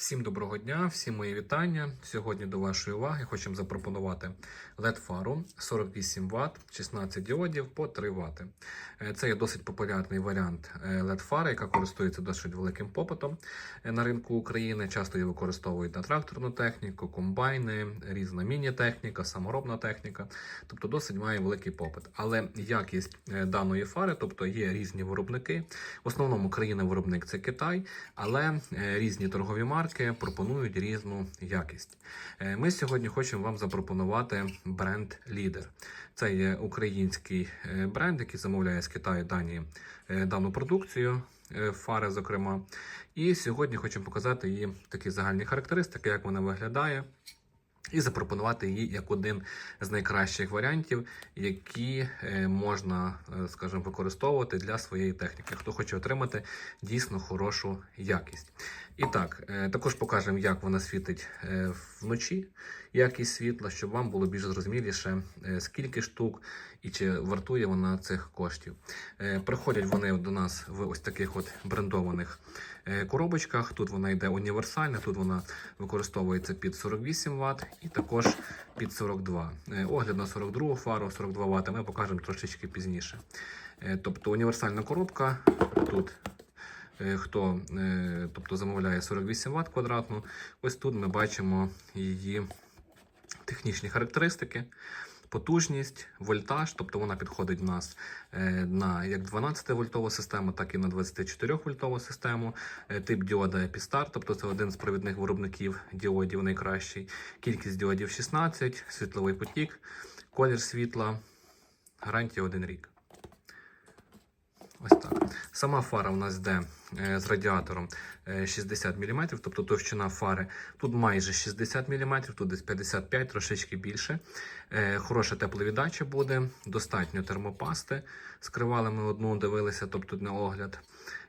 Всім доброго дня, всім мої вітання. Сьогодні до вашої уваги хочемо запропонувати LED-фару 48 Вт, 16 діодів по 3 Вт. Е, Це є досить популярний варіант е, LED-фари, яка користується досить великим попитом е, на ринку України. Часто її використовують на тракторну техніку, комбайни, різна міні-техніка, саморобна техніка. Тобто досить має великий попит. Але якість даної фари, тобто є різні виробники. В основному країна-виробник це Китай, але різні торгові марки пропонують різну якість. Е, Ми сьогодні хочемо вам запропонувати бренд Лідер. Це є український е, бренд, який замовляє з Китаю дані, е, дану продукцію. Фари, зокрема, і сьогодні хочемо показати її такі загальні характеристики, як вона виглядає, і запропонувати її як один з найкращих варіантів, які е, можна, е, скажімо, використовувати для своєї техніки, хто хоче отримати дійсно хорошу якість. І так, е, також покажемо, як вона світить вночі, якість світла, щоб вам було більш зрозуміліше, скільки штук і чи вартує вона цих коштів. Е, Приходять вони до нас в ось таких от брендованих е, коробочках. Тут вона йде універсальна, тут вона використовується під 48 Вт і також під 42. Е, Огляд на 42 фару, 42 Вт ми покажемо трошечки пізніше. Тобто універсальна коробка тут. Хто тобто замовляє 48 Вт квадратну, ось тут ми бачимо її технічні характеристики, потужність, вольтаж, тобто вона підходить в нас е, на як 12 вольтову систему, так і на 24 вольтову систему. Е, Тип діода Epistar, тобто це один з провідних виробників діодів найкращий. Кількість діодів 16, світловий потік, колір світла, гарантія 1 рік. Ось так. Сама фара у нас йде з радіатором е, 60 мм, тобто товщина фари тут майже 60 мм, тут десь 55 трошечки більше. Е, Хороша тепловіддача буде, достатньо термопасти. Скривали ми одну, дивилися, тобто на огляд.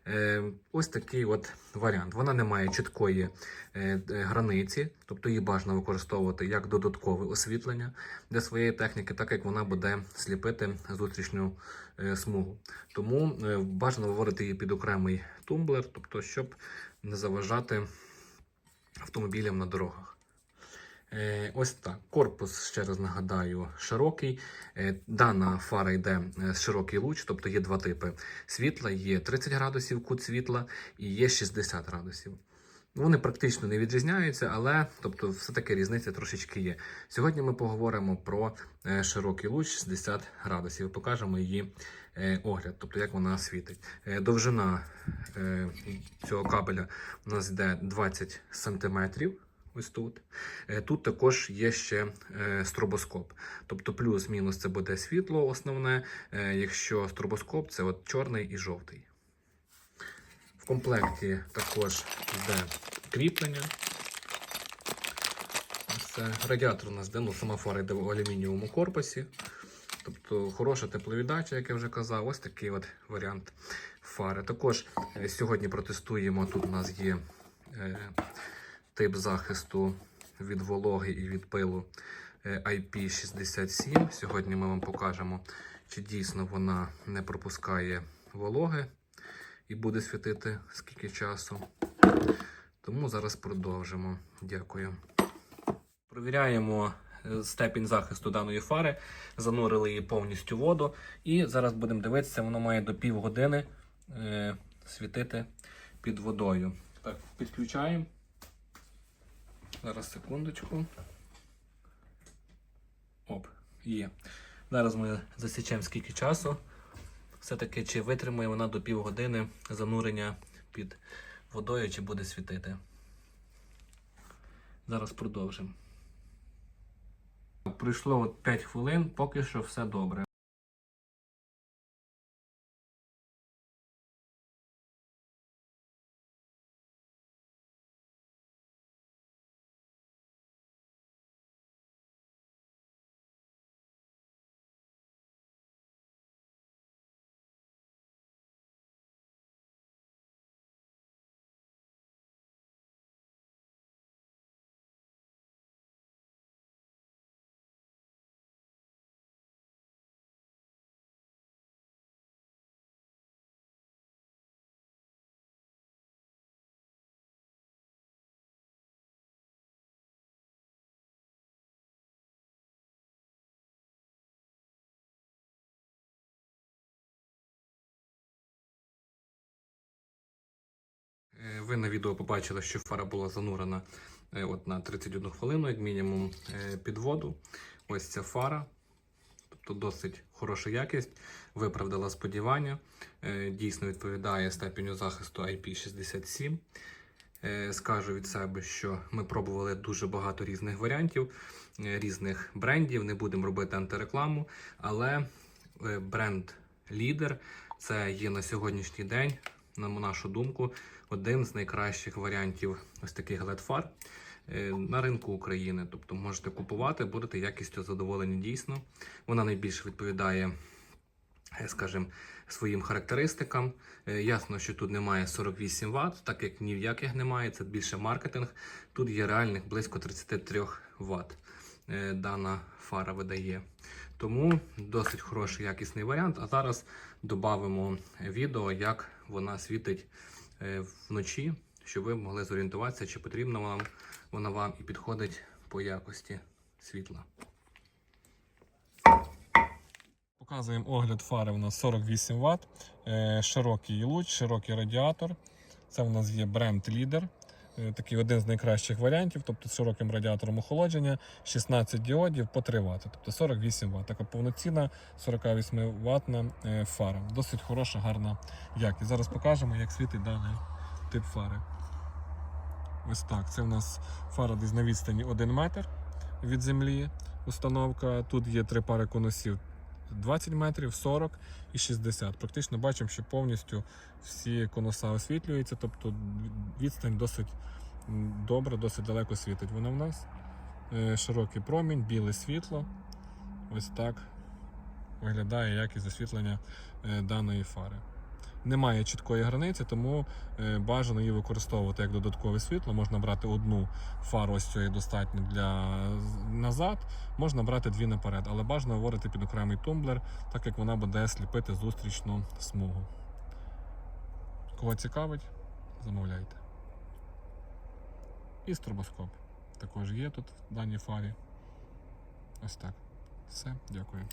Е, Ось такий от варіант. Вона не має чіткої е, е, границі, тобто її бажано використовувати як додаткове освітлення для своєї техніки, так як вона буде сліпити зустрічну е, смугу. Тому е, бажано виводити її під окремий тумблер, тобто, щоб не заважати автомобілям на дорогах. Е, Ось так. Корпус, ще раз нагадаю, широкий. Е, Дана фара йде е, з широкий луч, тобто є два типи світла, є 30 градусів кут світла і є 60 градусів. Вони практично не відрізняються, але тобто, все-таки різниця трошечки є. Сьогодні ми поговоримо про е, широкий луч 60 градусів. Покажемо її е, огляд, тобто як вона світить. Е, Довжина цього кабеля у нас йде 20 сантиметрів. Ось тут. Тут також є ще стробоскоп. Тобто плюс-мінус це буде світло основне, якщо стробоскоп це от чорний і жовтий. В комплекті також йде кріплення. Це радіатор у нас йде, ну, сама фара йде в алюмінієвому корпусі. Тобто хороша тепловіддача, як я вже казав, ось такий от варіант фари. Також е, сьогодні протестуємо. Тут у нас є е, тип захисту від вологи і від пилу е, IP67. Сьогодні ми вам покажемо, чи дійсно вона не пропускає вологи і буде світити скільки часу. Тому зараз продовжимо. Дякую. Провіряємо е, степінь захисту даної фари, занурили її повністю воду. І зараз будемо дивитися, воно має до півгодини е, світити під водою. Так, підключаємо. Зараз секундочку. Оп, є. Зараз ми засічемо скільки часу. Все-таки чи витримає вона до півгодини занурення під водою, чи буде світити. Зараз продовжимо. Пройшло от 5 хвилин, поки що все добре. Ви на відео побачили, що фара була занурена е, от на 31 хвилину, як мінімум, е, під воду. Ось ця фара. Тобто досить хороша якість, виправдала сподівання. Е, Дійсно відповідає степеню захисту IP67. Е, Скажу від себе, що ми пробували дуже багато різних варіантів, е, різних брендів. Не будемо робити антирекламу, але е, бренд лідер це є на сьогоднішній день, на нашу думку, один з найкращих варіантів ось таких LED-фар е, на ринку України. Тобто можете купувати, будете якістю задоволені дійсно. Вона найбільше відповідає, е, скажімо, своїм характеристикам. Е, Ясно, що тут немає 48 Вт, так як ні в яких немає, це більше маркетинг. Тут є реальних близько 33 Вт. Дана фара видає. Тому досить хороший якісний варіант. А зараз додамо відео, як вона світить е, вночі, щоб ви могли зорієнтуватися, чи потрібна вам вона вам і підходить по якості світла. Показуємо огляд фари. У нас 48 Вт, широкий луч, широкий радіатор. Це у нас є бренд Leader. Е, Такий один з найкращих варіантів, тобто з широким радіатором охолодження, 16 діодів по 3 Вт, тобто 48 Вт. Така повноцінна 48 ватна е, фара. Досить хороша, гарна якість. Зараз покажемо, як світить даний тип фари. Ось так. Це у нас фара десь на відстані 1 метр від землі. Установка. Тут є три пари конусів 20 метрів, 40 і 60. Практично бачимо, що повністю всі конуса освітлюються, тобто відстань досить добре, досить далеко світить. Вона в нас Е, широкий промінь, біле світло. Ось так виглядає якість освітлення е, даної фари. Немає чіткої границі, тому е, бажано її використовувати як додаткове світло. Можна брати одну фару, ось цієї достатньо для назад, можна брати дві наперед, але бажано говорити під окремий тумблер, так як вона буде сліпити зустрічну смугу. Кого цікавить, замовляйте. І стробоскоп також є тут в даній фарі. Ось так. Все, дякую.